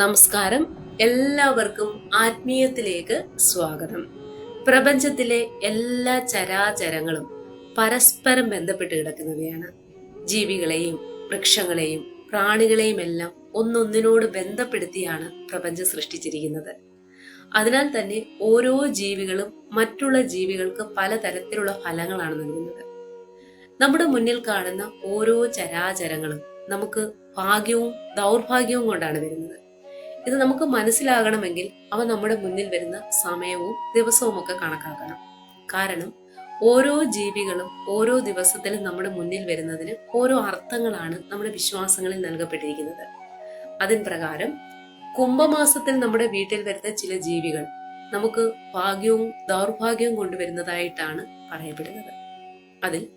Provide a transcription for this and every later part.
നമസ്കാരം. എല്ലാവർക്കും ആത്മീയത്തിലേക്ക് സ്വാഗതം. പ്രപഞ്ചത്തിലെ എല്ലാ ചരാചരങ്ങളും പരസ്പരം ബന്ധപ്പെട്ട് കിടക്കുന്നവയാണ്. ജീവികളെയും വൃക്ഷങ്ങളെയും പ്രാണികളെയും എല്ലാം ഒന്നൊന്നിനോട് ബന്ധപ്പെടുത്തിയാണ് പ്രപഞ്ചം സൃഷ്ടിച്ചിരിക്കുന്നത്. അതിനാൽ തന്നെ ഓരോ ജീവികളും മറ്റുള്ള ജീവികൾക്ക് പലതരത്തിലുള്ള ഫലങ്ങളാണ് നൽകുന്നത്. നമ്മുടെ മുന്നിൽ കാണുന്ന ഓരോ ചരാചരങ്ങളും നമുക്ക് ഭാഗ്യവും ദൗർഭാഗ്യവും കൊണ്ടാണ് വരുന്നത്. ഇത് നമുക്ക് മനസ്സിലാകണമെങ്കിൽ അവ നമ്മുടെ മുന്നിൽ വരുന്ന സമയവും ദിവസവും ഒക്കെ കണക്കാക്കണം. കാരണം ഓരോ ജീവികളും ഓരോ ദിവസത്തിലും നമ്മുടെ മുന്നിൽ വരുന്നതിന് ഓരോ അർത്ഥങ്ങളാണ് നമ്മുടെ വിശ്വാസങ്ങളിൽ നൽകപ്പെട്ടിരിക്കുന്നത്. അതിൻ പ്രകാരം കുംഭമാസത്തിൽ നമ്മുടെ വീട്ടിൽ വരുന്ന ചില ജീവികൾ നമുക്ക് ഭാഗ്യവും ദൗർഭാഗ്യവും കൊണ്ടുവരുന്നതായിട്ടാണ് പറയപ്പെടുന്നത്. അതിൽ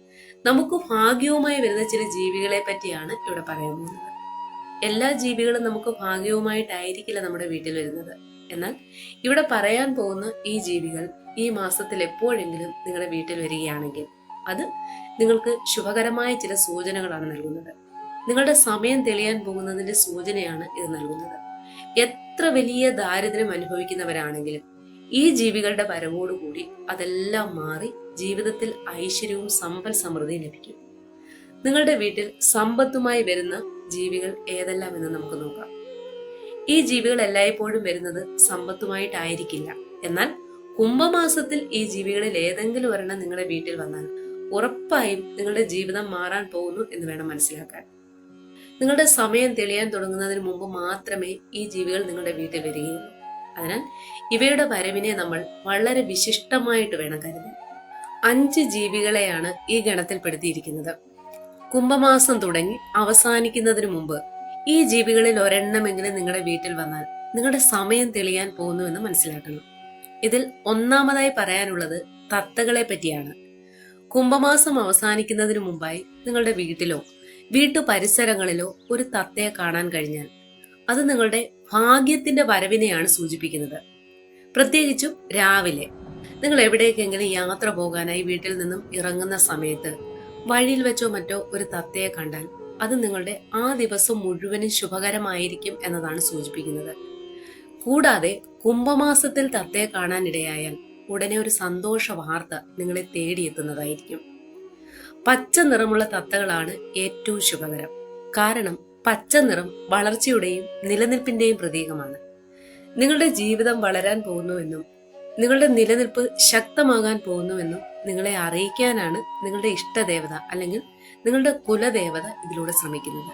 നമുക്ക് ഭാഗ്യവുമായി വരുന്ന ചില ജീവികളെ പറ്റിയാണ് ഇവിടെ പറയാൻ പോകുന്നത്. എല്ലാ ജീവികളും നമുക്ക് ഭാഗ്യവുമായിട്ടായിരിക്കില്ല നമ്മുടെ വീട്ടിൽ വരുന്നത്. എന്നാൽ ഇവിടെ പറയാൻ പോകുന്ന ഈ ജീവികൾ ഈ മാസത്തിൽ എപ്പോഴെങ്കിലും നിങ്ങളുടെ വീട്ടിൽ വരികയാണെങ്കിൽ അത് നിങ്ങൾക്ക് ശുഭകരമായ ചില സൂചനകളാണ് നൽകുന്നത്. നിങ്ങളുടെ സമയം തെളിയാൻ പോകുന്നതിന്റെ സൂചനയാണ് ഇത് നൽകുന്നത്. എത്ര വലിയ ദാരിദ്ര്യം അനുഭവിക്കുന്നവരാണെങ്കിലും ഈ ജീവികളുടെ വരവോടുകൂടി അതെല്ലാം മാറി ജീവിതത്തിൽ ഐശ്വര്യവും സമ്പൽ സമൃദ്ധിയും ലഭിക്കും. നിങ്ങളുടെ വീട്ടിൽ സമ്പത്തുമായി വരുന്ന ജീവികൾ ഏതെല്ലാം എന്ന് നമുക്ക് നോക്കാം. ഈ ജീവികൾ എല്ലായ്പ്പോഴും വരുന്നത് സമ്പത്തുമായിട്ടായിരിക്കില്ല. എന്നാൽ കുംഭമാസത്തിൽ ഈ ജീവികളിൽ ഏതെങ്കിലും ഒരെണ്ണം നിങ്ങളുടെ വീട്ടിൽ വന്നാൽ ഉറപ്പായും നിങ്ങളുടെ ജീവിതം മാറാൻ പോകുന്നു എന്ന് വേണം മനസ്സിലാക്കാൻ. നിങ്ങളുടെ സമയം തെളിയാൻ തുടങ്ങുന്നതിന് മുമ്പ് മാത്രമേ ഈ ജീവികൾ നിങ്ങളുടെ വീട്ടിൽ വരികയുള്ളൂ. അതിനാൽ ഇവയുടെ വരവിനെ നമ്മൾ വളരെ വിശിഷ്ടമായിട്ട് വേണം കരുതാൻ. അഞ്ച് ജീവികളെയാണ് ഈ ഗണത്തിൽപ്പെടുത്തിയിരിക്കുന്നത്. കുംഭമാസം തുടങ്ങി അവസാനിക്കുന്നതിന് മുമ്പ് ഈ ജീവികളിൽ ഒരെണ്ണമെങ്കിലും നിങ്ങളുടെ വീട്ടിൽ വന്നാൽ നിങ്ങളുടെ സമയം തെളിയാൻ പോകുന്നുവെന്ന് മനസ്സിലാക്കണം. ഇതിൽ ഒന്നാമതായി പറയാനുള്ളത് തത്തകളെ പറ്റിയാണ്. കുംഭമാസം അവസാനിക്കുന്നതിന് മുമ്പായി നിങ്ങളുടെ വീട്ടിലോ വീട്ടു പരിസരങ്ങളിലോ ഒരു തത്തയെ കാണാൻ കഴിഞ്ഞാൽ അത് നിങ്ങളുടെ ഭാഗ്യത്തിന്റെ വരവിനെയാണ് സൂചിപ്പിക്കുന്നത്. പ്രത്യേകിച്ചും രാവിലെ. നിങ്ങൾ എവിടേക്കെങ്കിലും യാത്ര പോകാനായി വീട്ടിൽ നിന്നും ഇറങ്ങുന്ന സമയത്ത് വഴിയിൽ വെച്ചോ മറ്റോ ഒരു തത്തയെ കണ്ടാൽ അത് നിങ്ങളുടെ ആ ദിവസം മുഴുവനും ശുഭകരമായിരിക്കും എന്നതാണ് സൂചിപ്പിക്കുന്നത്. കൂടാതെ കുംഭമാസത്തിൽ തത്തയെ കാണാനിടയായാൽ ഉടനെ ഒരു സന്തോഷ വാർത്ത നിങ്ങളെ തേടിയെത്തുന്നതായിരിക്കും. പച്ച നിറമുള്ള തത്തകളാണ് ഏറ്റവും ശുഭകരം. കാരണം പച്ച നിറം വളർച്ചയുടെയും നിലനിൽപ്പിന്റെയും പ്രതീകമാണ്. നിങ്ങളുടെ ജീവിതം വളരാൻ പോകുന്നുവെന്നും നിങ്ങളുടെ നിലനിൽപ്പ് ശക്തമാകാൻ പോകുന്നുവെന്നും നിങ്ങളെ അറിയിക്കാനാണ് നിങ്ങളുടെ ഇഷ്ടദേവത അല്ലെങ്കിൽ നിങ്ങളുടെ കുലദേവത ഇതിലൂടെ ശ്രമിക്കുന്നത്.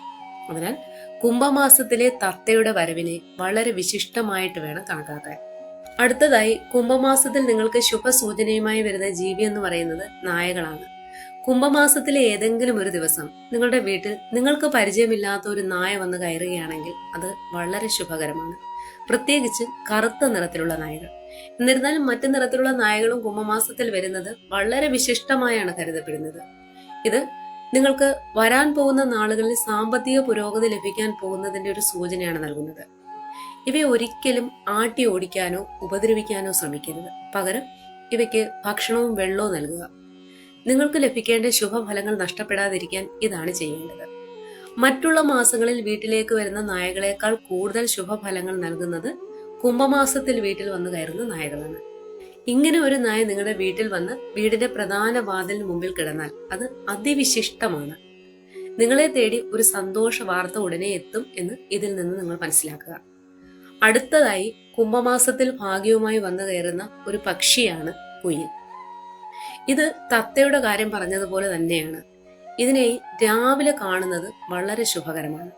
അതിനാൽ കുംഭമാസത്തിലെ തത്തയുടെ വരവിനെ വളരെ വിശിഷ്ടമായിട്ട് വേണം കണക്കാക്കാൻ. അടുത്തതായി കുംഭമാസത്തിൽ നിങ്ങൾക്ക് ശുഭസൂചനയുമായി വരുന്ന ജീവി എന്ന് പറയുന്നത് നായകളാണ്. കുംഭമാസത്തിലെ ഏതെങ്കിലും ഒരു ദിവസം നിങ്ങളുടെ വീട്ടിൽ നിങ്ങൾക്ക് പരിചയമില്ലാത്ത ഒരു നായ വന്ന് കയറുകയാണെങ്കിൽ അത് വളരെ ശുഭകരമാണ്. പ്രത്യേകിച്ച് കറുത്ത നിറത്തിലുള്ള നായകൾ. എന്നിരുന്നാലും മറ്റു നിറത്തിലുള്ള നായകളും കുംഭമാസത്തിൽ വരുന്നത് വളരെ വിശിഷ്ടമായാണ് കരുതപ്പെടുന്നത്. ഇത് നിങ്ങൾക്ക് വരാൻ പോകുന്ന നാളുകളിൽ സാമ്പത്തിക പുരോഗതി ലഭിക്കാൻ പോകുന്നതിന്റെ ഒരു സൂചനയാണ് നൽകുന്നത്. ഇവയെ ഒരിക്കലും ആട്ടി ഓടിക്കാനോ ഉപദ്രവിക്കാനോ ശ്രമിക്കരുത്. പകരം ഇവയ്ക്ക് ഭക്ഷണവും വെള്ളവും നൽകുക. നിങ്ങൾക്ക് ലഭിക്കേണ്ട ശുഭഫലങ്ങൾ നഷ്ടപ്പെടാതിരിക്കാൻ ഇതാണ് ചെയ്യേണ്ടത്. മറ്റുള്ള മാസങ്ങളിൽ വീട്ടിലേക്ക് വരുന്ന നായകളെക്കാൾ കൂടുതൽ ശുഭഫലങ്ങൾ നൽകുന്നത് കുംഭമാസത്തിൽ വീട്ടിൽ വന്നു കയറുന്ന നായകളാണ്. ഇങ്ങനെ ഒരു നായ നിങ്ങളുടെ വീട്ടിൽ വന്ന് വീടിന്റെ പ്രധാന വാതിലിന് മുമ്പിൽ കിടന്നാൽ അത് അതിവിശിഷ്ടമാണ്. നിങ്ങളെ തേടി ഒരു സന്തോഷ വാർത്ത ഉടനെ എത്തും എന്ന് ഇതിൽ നിന്ന് നിങ്ങൾ മനസ്സിലാക്കുക. അടുത്തതായി കുംഭമാസത്തിൽ ഭാഗ്യവുമായി വന്നു കയറുന്ന ഒരു പക്ഷിയാണ് കുയിൽ. ഇത് തത്തയുടെ കാര്യം പറഞ്ഞതുപോലെ തന്നെയാണ്. ഇതിനെ രാവിലെ കാണുന്നത് വളരെ ശുഭകരമാണ്.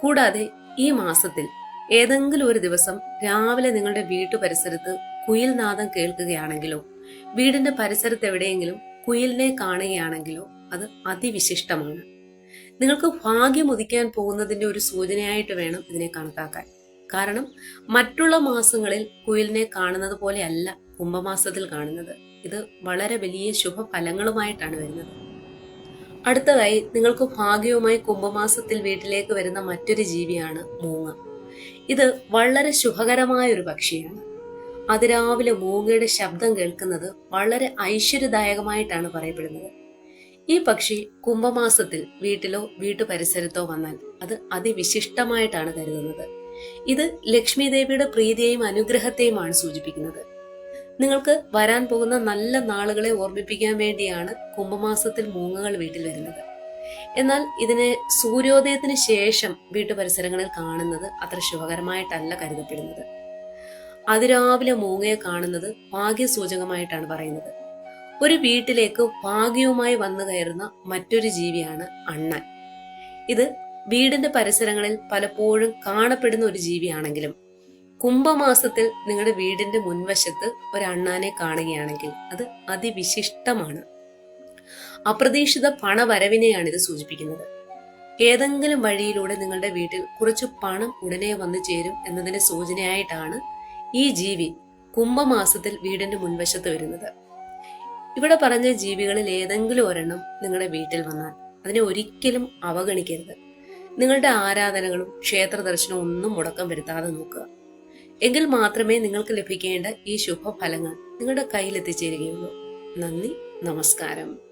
കൂടാതെ ഈ മാസത്തിൽ ഏതെങ്കിലും ഒരു ദിവസം രാവിലെ നിങ്ങളുടെ വീട്ടു പരിസരത്ത് കുയിൽ നാദം കേൾക്കുകയാണെങ്കിലോ വീടിന്റെ പരിസരത്ത് എവിടെയെങ്കിലും കുയിലിനെ കാണുകയാണെങ്കിലോ അത് അതിവിശിഷ്ടമാണ്. നിങ്ങൾക്ക് ഭാഗ്യം ഉദിക്കാൻ പോകുന്നതിന്റെ ഒരു സൂചനയായിട്ട് വേണം ഇതിനെ കണക്കാക്കാൻ. കാരണം മറ്റുള്ള മാസങ്ങളിൽ കുയിലിനെ കാണുന്നത് പോലെയല്ല കുംഭമാസത്തിൽ കാണുന്നത്. ഇത് വളരെ വലിയ ശുഭഫലങ്ങളുമായിട്ടാണ് വരുന്നത്. അടുത്തതായി നിങ്ങൾക്ക് ഭാഗ്യവുമായി കുംഭമാസത്തിൽ വീട്ടിലേക്ക് വരുന്ന മറ്റൊരു ജീവിയാണ് മൂങ്ങ. ഇത് വളരെ ശുഭകരമായ ഒരു പക്ഷിയാണ്. അതിരാവിലെ മൂങ്ങയുടെ ശബ്ദം കേൾക്കുന്നത് വളരെ ഐശ്വര്യദായകമായിട്ടാണ് പറയപ്പെടുന്നത്. ഈ പക്ഷി കുംഭമാസത്തിൽ വീട്ടിലോ വീട്ടു പരിസരത്തോ വന്നാൽ അത് അതിവിശിഷ്ടമായിട്ടാണ് കരുതുന്നത്. ഇത് ലക്ഷ്മി ദേവിയുടെ പ്രീതിയെയും അനുഗ്രഹത്തെയുമാണ് സൂചിപ്പിക്കുന്നത്. നിങ്ങൾക്ക് വരാൻ പോകുന്ന നല്ല നാളുകളെ ഓർമ്മിപ്പിക്കാൻ വേണ്ടിയാണ് കുംഭമാസത്തിൽ മൂങ്ങകൾ വീട്ടിൽ വരുന്നത്. എന്നാൽ ഇതിനെ സൂര്യോദയത്തിന് ശേഷം വീട്ടുപരിസരങ്ങളിൽ കാണുന്നത് അത്ര ശുഭകരമായിട്ടല്ല കരുതപ്പെടുന്നത്. അതിരാവിലെ മൂങ്ങയെ കാണുന്നത് ഭാഗ്യസൂചകമായിട്ടാണ് പറയുന്നത്. ഒരു വീട്ടിലേക്ക് ഭാഗ്യവുമായി വന്നു കയറുന്ന മറ്റൊരു ജീവിയാണ് അണ്ണൻ. ഇത് വീടിന്റെ പരിസരങ്ങളിൽ പലപ്പോഴും കാണപ്പെടുന്ന ഒരു ജീവിയാണെങ്കിലും കുംഭമാസത്തിൽ നിങ്ങളുടെ വീടിന്റെ മുൻവശത്ത് ഒരു അണ്ണാനെ കാണുകയാണെങ്കിൽ അത് അതിവിശിഷ്ടമാണ്. അപ്രതീക്ഷിത പണവരവിനെയാണ് ഇത് സൂചിപ്പിക്കുന്നത്. ഏതെങ്കിലും വഴിയിലൂടെ നിങ്ങളുടെ വീട്ടിൽ കുറച്ച് പണം ഉടനെ വന്നു ചേരും എന്നതിന്റെ സൂചനയായിട്ടാണ് ഈ ജീവി കുംഭമാസത്തിൽ വീടിന്റെ മുൻവശത്ത് വരുന്നത്. ഇവിടെ പറഞ്ഞ ജീവികളിൽ ഏതെങ്കിലും ഒരെണ്ണം നിങ്ങളുടെ വീട്ടിൽ വന്നാൽ അതിനെ ഒരിക്കലും അവഗണിക്കരുത്. നിങ്ങളുടെ ആരാധനകളും ക്ഷേത്ര ദർശനവും ഒന്നും മുടക്കം വരുത്താതെ നോക്കുക. എങ്കിൽ മാത്രമേ നിങ്ങൾക്ക് ലഭിക്കേണ്ട ഈ ശുഭഫലങ്ങൾ നിങ്ങളുടെ കയ്യിൽ എത്തിച്ചേരുകയുള്ളൂ നന്ദി നമസ്കാരം.